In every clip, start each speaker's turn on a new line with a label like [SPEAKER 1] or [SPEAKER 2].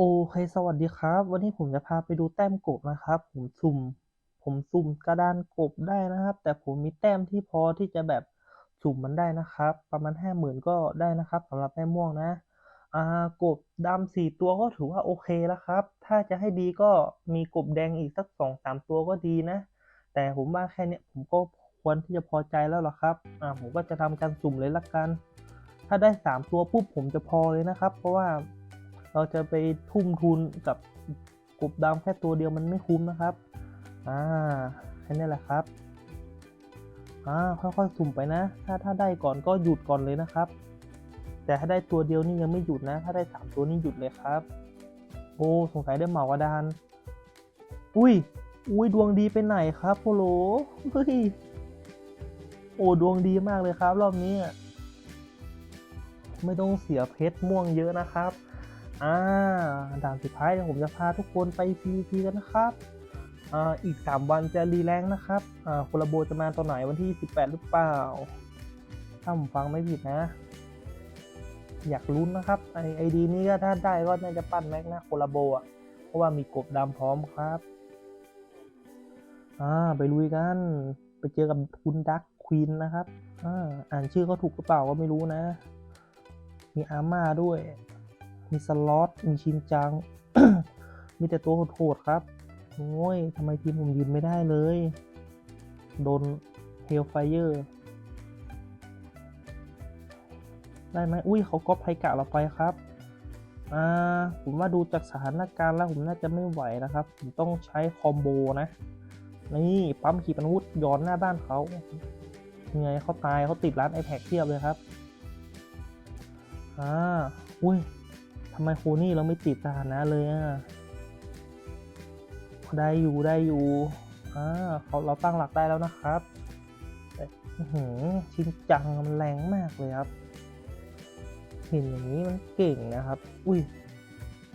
[SPEAKER 1] โอเค สวัสดีครับ วันนี้ผมจะพาไปดูแต้มกบนะครับ ผมสุ่ม ผมสุ่มกระดานกบได้นะครับ แต่ผมมีแต้มที่พอที่จะแบบสุ่มมันได้นะครับ ประมาณห้าหมื่นก็ได้นะครับสำหรับแม่ม่วงนะอ่ากบดำสี่ตัวก็ถือว่าโอเคแล้วครับ ถ้าจะให้ดีก็มีกบแดงอีกสักสองสามตัวก็ดีนะ แต่ผมว่าแค่เนี้ยผมก็ควรที่จะพอใจแล้วหรอครับอ่าผมก็จะทำการสุ่มเลยละกัน ถ้าได้สามตัวปุ๊บผมจะพอเลยนะครับ เพราะว่า เราจะไปทุ่มทุนกับกบดำแค่ตัวเดียวมันไม่คุ้มนะครับ อ่าแค่นี้แหละครับ อ่าค่อยๆสุ่มไปนะ ถ้าถ้าได้ก่อนก็หยุดก่อนเลยนะครับ แต่ถ้าได้ตัวเดียวนี่ยังไม่หยุดนะ ถ้าได้สามตัวนี่หยุดเลยครับ โอ้สงสัยได้เหมากระดาน อุ้ย อุ้ยดวงดีไปไหนครับโปโลเฮ้ยโอ้ดวงดีมากเลยครับ รอบนี้ ไม่ต้องเสียเพชรม่วงเยอะนะครับ อ่าด่านสุดท้ายเดี๋ยวผมจะพาทุกคนไป PVP กันนะครับอ่าอีก 3 วันจะรีแรงค์นะครับอ่าโคลาโบจะมาตอนไหนวันที่ 18 หรือเปล่า ถ้าผมฟังไม่ผิดนะ อยากลุ้นนะครับไอไอดีนี้ก็ถ้าได้ก็น่าจะปั้นแม็กนะโคลาโบอะเพราะว่ามีกบดำพร้อมครับอ่าไปลุยกันไปเจอกับคุณดักควีนนะครับอ่าอ่านชื่อเขาถูกหรือเปล่าก็ไม่รู้นะ มีอาม่าด้วย มีสล็อต มีชินจัง มีแต่ตัวโหดๆครับ โอ้ยทำไมทีมผมยืนไม่ได้เลย โดนเฮลไฟเยอร์ได้ไหมอุ้ยเขาก๊อปไพกะเราไปครับ อ่า ผมว่าดูจากสถานการณ์แล้วผมน่าจะไม่ไหวนะครับ ผมต้องใช้คอมโบนะ นี่ปั๊มขีปนาวุธย้อนหน้าบ้านเขายังไงเขาตายเขาติดร้านไอแพคเทียบเลยครับ อ่า อุ้ยำไมโคนี่เราไม่ติดสถานะเลยอะได้อยู่ได้อยู่อ่าเขาเราตั้งหลักได้แล้วนะครับหือชินจังมันแรงมากเลยครับ เห็นอย่างนี้มันเก่งนะครับ อุ้ย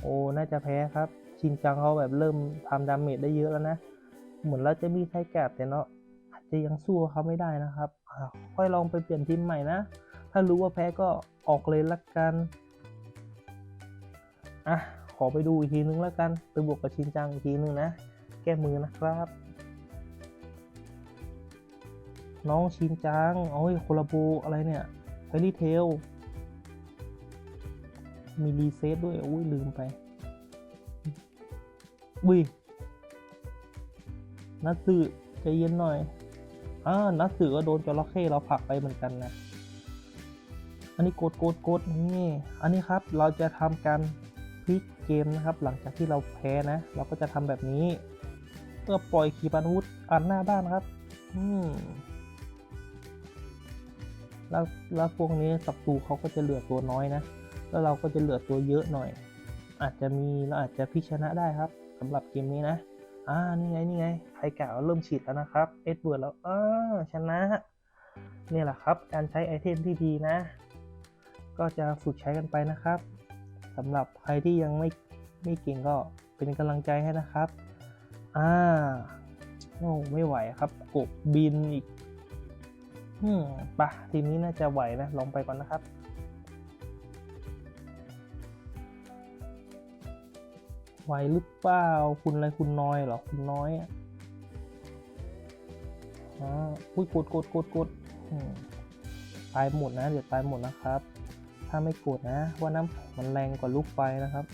[SPEAKER 1] โอ้ น่าจะแพ้ครับ ชินจังเขาแบบเริ่มทำดาเมจได้เยอะแล้วนะ เหมือนเราจะมีไทแกบแต่เนาะอาจจะยังสู้เขาไม่ได้นะครับ ค่อยลองไปเปลี่ยนทีมใหม่นะ ถ้ารู้ว่าแพ้ก็ออกเลยละกัน อะขอไปดูอีกทีนึงแล้วกัน ไปบวกกับชินจังอีกทีนึงนะ แก้มือนะครับ น้องชินจังโอ้ยโคลาโบอะไรเนี่ยเฟรี่เทล มีรีเซ็ตด้วย อุ้ยลืมไป อุ้ยนัตสึใจเย็นหน่อยอ่านัตสึก็โดนจระเข้เราผักไปเหมือนกันนะ อันนี้กดกดกดนี่ อันนี้ครับเราจะทำการ พลิกเกมนะครับ หลังจากที่เราแพ้นะ เราก็จะทำแบบนี้ เพื่อปล่อยขีปนาวุธอันหน้าบ้านครับ อืมแล้วแล้วพวกนี้ศัตรูเขาก็จะเหลือตัวน้อยนะ แล้วเราก็จะเหลือตัวเยอะหน่อย อาจจะมีเราอาจจะพิชนะได้ครับสำหรับเกมนี้นะอ่านี่ไงนี่ไงไทกะเริ่มฉีดแล้วนะครับเอ็ดเวิร์ดแล้วอ่าชนะนี่แหละครับ การใช้ไอเทมที่ดีนะ ก็จะฝึกใช้กันไปนะครับ สำหรับใครที่ยังไม่ไม่เก่งก็เป็นกำลังใจให้นะครับ อ่าโอ้ไม่ไหวครับ กบบินอีก อืมปะทีมนี้น่าจะไหวนะลองไปก่อนนะครับไหวหรือเปล่า คุณอะไรคุณน้อยเหรอ คุณน้อยอะอ่าอุ้ยกดกดกดกดตายหมดนะ เดี๋ยวตายหมดนะครับ ถ้าไม่กดนะ ว่าน้ำแข็งมันแรงกว่าลูกไฟนะครับ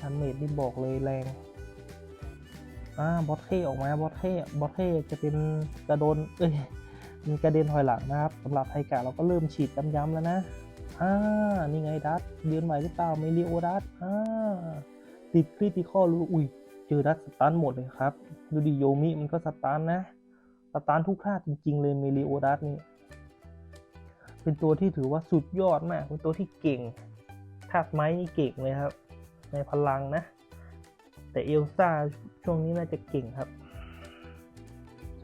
[SPEAKER 1] ดาเมจนี่บอกเลยแรง อ่า บอสเทออกมา บอสเทบอสเทจะเป็นกระโดน เอ้ยมันกระเด็นถอยหลังนะครับสำหรับไทกะเราก็เริ่มฉีดย้ำๆแล้วนะ อ่า นี่ไงดัตเดืนใหม่หรือเปล่าเมลิโอดัตอ่า ติดคริติคอลรู้ อุ้ย เจอดัตสตันหมดเลยครับ ดูดิโยมิมันก็สตันนะ สตันทุกท่าจริงๆเลยเมลิโอดัตนี่ เป็นตัวที่ถือว่าสุดยอดมากเป็นตัวที่เก่งธาตุไม้นี่เก่งเลยครับ ในพลังนะ แต่เอลซ่าช่วงนี้น่าจะเก่งครับ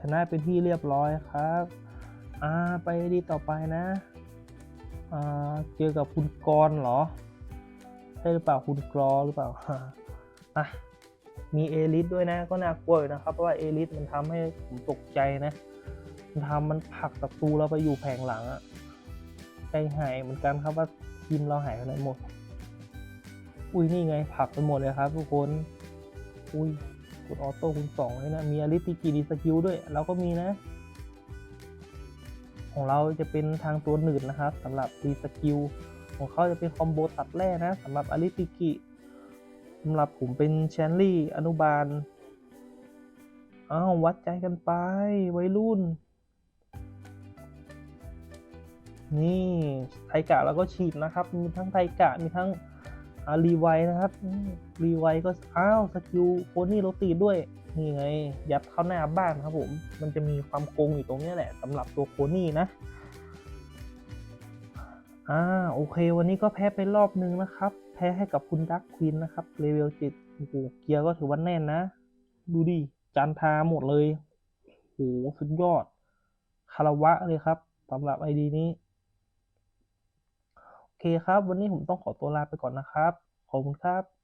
[SPEAKER 1] ชนะเป็นที่เรียบร้อยครับอ่าไปดีต่อไปนะอ่าเจอกับคุณกรเหรอใช่หรือเปล่าคุณกรอหรือเปล่าอะมีเอลิสด้วยนะก็น่ากลัวอยู่นะครับ เพราะว่าเอลิสมันทำให้ผมตกใจนะมันทำมันผลักศัตรูเราไปอยู่แผงหลังอะ ใจหายเหมือนกันครับว่าทีมเราหายไปไหนหมด อุ้ยนี่ไงผลักไปหมดเลยครับทุกคน อุ้ยกดออโต้คูณสองเลยนะ มีอลิติกีดีสกิลด้วย เราก็มีนะ ของเราจะเป็นทางตัวหนืดนะครับสำหรับดีสกิลของเขาจะเป็นคอมโบตัดแร่นะสำหรับอลิติกิสำหรับผมเป็นแชนลี่อนุบาลอ้าววัดใจกันไปวัยรุ่น นี่ไทกะเราก็ฉีดนะครับ มีทั้งไทกะมีทั้งอารีไวนะครับรีไวก็อ้าวสกิลโคนี่โรตีด้วยนี่ไงยัดเข้าหน้าบ้านครับผม มันจะมีความโกงอยู่ตรงนี้แหละสำหรับตัวโคนี่นะอ่าโอเค วันนี้ก็แพ้ไปรอบนึงนะครับ แพ้ให้กับคุณดักควินนะครับเลเวลจิตโอ้โหเกียร์ก็ถือว่าแน่นนะ ดูดิจานทาหมดเลยโอ้โหสุดยอดคารวะเลยครับสำหรับไอดีนี้ ครับ วันนี้ผมต้องขอตัวลาไปก่อนนะครับ ขอบคุณครับ